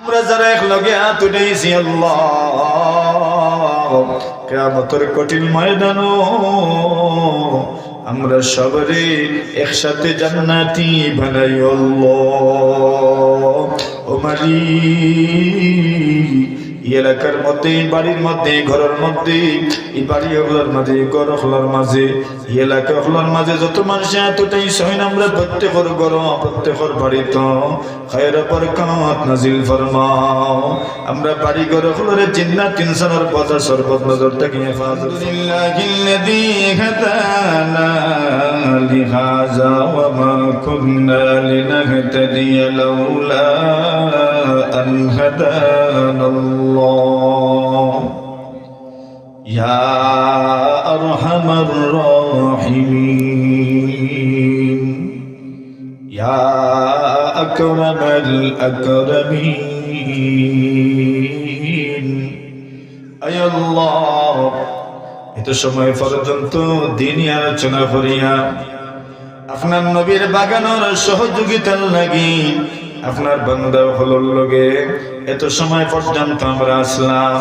আমরা যারা এক লগে হাত আল্লাহ। কেমতর কঠিন ময়দান আমরা সবারে একসাথে জান্নাতি বানাই, আল্লাহ। ও মালিক এই এলাকার মধ্যে এই বাড়ির মধ্যে এই ঘরের মধ্যে এই বাড়ি হলার মাঝে এই ঘর হলার মাঝে এই এলাকা হলার মাঝে যত মানুষ এতটাই সহিন আমরা প্রত্যেকর ঘর প্রত্যেকর বাড়ি তো খায়ের বরকাত নাজিল ফরমাও আমরা বাড়ি ঘর হলারে জিন্নাত ইনসানের পথা সর্বত নজর থেকে হেফাজত লিল্লাহিল্লাযী হাদানা লিহাযা ওয়া মা কুন্না লিনাহতাদিয়া লাউলা أن هدانا الله يا أرحم الراحمين يا أكرم الأكرمين أي الله এত সময় পর্যন্ত দিনই আলোচনা করিয়া আপনার নবীর বাগানোর সহযোগিতার লাগি আপনার বান্দা হলোর লগে এত সময় পর্যন্ত আমরা আসলাম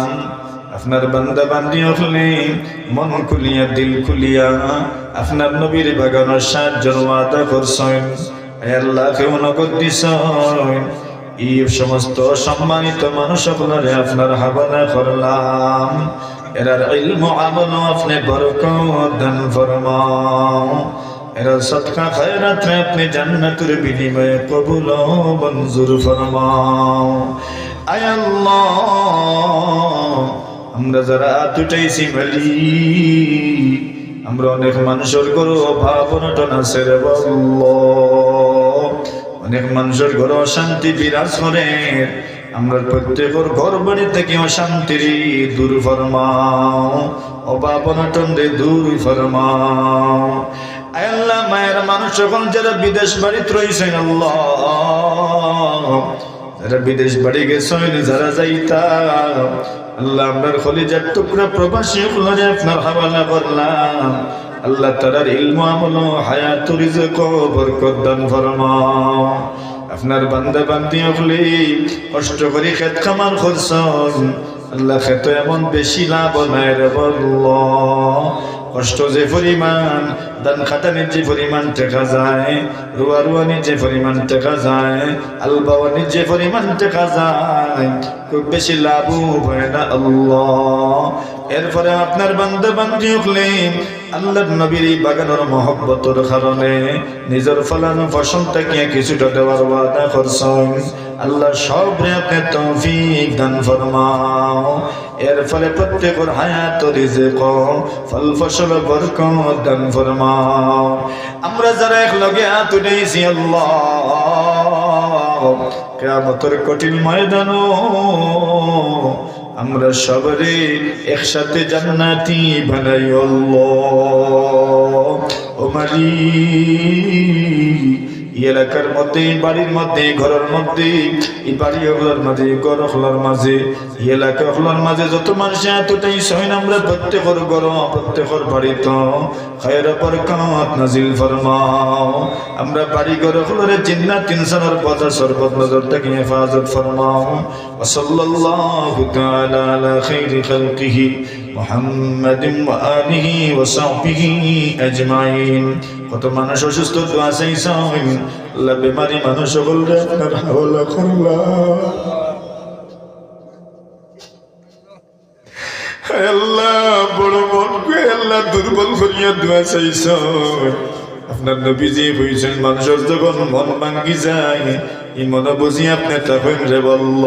আপনার বান্দা বান্দি হলে মন খুলিয়া, দিল খুলিয়া। আপনার নবীর বাগানোর সাহায্যের ওয়াদা করছেন। আল্লাহ, কেউ নগদ দিছেন। এই সমস্ত সম্মানিত মানুষ আপনারে আপনার হাবানা করলাম। এরার ইলম আমল আপনি বরকত দান ফরমাও। এরা সৎকা খায়রাত আপনি জান্নাতের বিনিময়ে কবুল মঞ্জুর ফরমাও। আয় আল্লাহ। আমরা যারা দুটাইছি মালি আমরা অনেক মানুষের গরু অভাব অনটন আছে রে অনেক মানুষের ঘর অশান্তি বিরাজ করে। আমরা প্রত্যেকের ঘর বাড়ি থেকে অশান্তির দূর ফরমাও, অভাব অনটন দূর ফরমাও। আল্লাহ, মায়ের মানুষ এখন যারা বিদেশ বাড়িতে রয়েছেন আল্লাহ, যারা বিদেশ বাড়ি গেছেন যারা যাইতা আল্লাহ আপনার খলিজার টুকরা প্রবাসী হলে আপনার হাওয়ালা করলাম আল্লাহ তারার ইলম আমল, হায়াত, রিজক, বরকত দান ফরমাও। আপনার বান্দা বান্দি হলে কষ্ট করে খেত খামার করছেন। আল্লাহ খেত এমন বেশি লাভ নাই রে কষ্ট যে পরিমাণ, দান খাটানির যে পরিমাণ টেকা যায়, রুয়া রুয়ানির যে পরিমাণ টেকা যায় আলবাওয়ানির যে পরিমাণ টেকা যায় খুব বেশি লাভ হয় না আল্লাহ। এরপরে আপনার বান্ধব বান্ধি উঠলে আল্লাহর নবীর এই বাগানের মহব্বতর কারণে নিজের ফলানো ফসলটাকে কিছুটা দেওয়ার ওয়াদা করছেন। আল্লাহ সব রে আপনি তৌফিক দান ফরমাও। এর ফলে প্রত্যেকের হায়াত রিজেক ফল ফসল বরকত দান ফরমাও। আমরা যারা এক লগে হাত উঠেছি আল্লাহ কেয়ামতের কঠিন ময়দান আমরা সবারে একসাথে জান্নাতি বানাই আল্লাহ। ও মালিক এলাকার মধ্যে বাড়ির মধ্যে ঘরের মধ্যে, এই বাড়ি হলার মাঝে ঘর হলার মাঝে এলাকা হলার মাঝে যত মানুষ এতটাই সহিন আমরা প্রত্যেকর ঘর প্রত্যেকর বাড়ি তো খায়ের বরকাত নাজিল ফরমাও। আমরা বাড়ি ঘর হলারে জিন্নাত ইনসানের পথা সর্বত নজর হেফাজত ফরমাও। মোহাম্মদ আলিহি ওয়া সাহবিহি আজমাইন। কত মানুষ অসুস্থ দোয়া চাইছেন আল্লাহ বেমারি মানুষ বললে আপনার হাওলা করলা। আল্লাহ, বড় মন আল্লাহ দুর্বল করিয়া দোয়া চাইছ। আপনার নবীজি হয়েছেন মানুষের যখন মন ভাঙ্গি যায় এই মনে বুঝি আপনি তখন রে বলল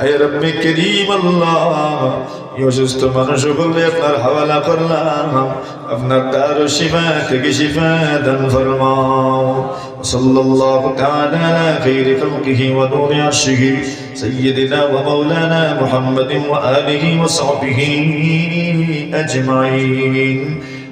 আয় রব্বে করিম আল্লাহ এই অসুস্থ মানুষ বললে আপনার হাওয়ালা করলাম আপনার তার শিফা থেকে শিফা দান ফরমাও صلى الله تعالى على خير خلقه ونور عرشه سيدنا ومولانا محمد وآله وصحبه أجمعين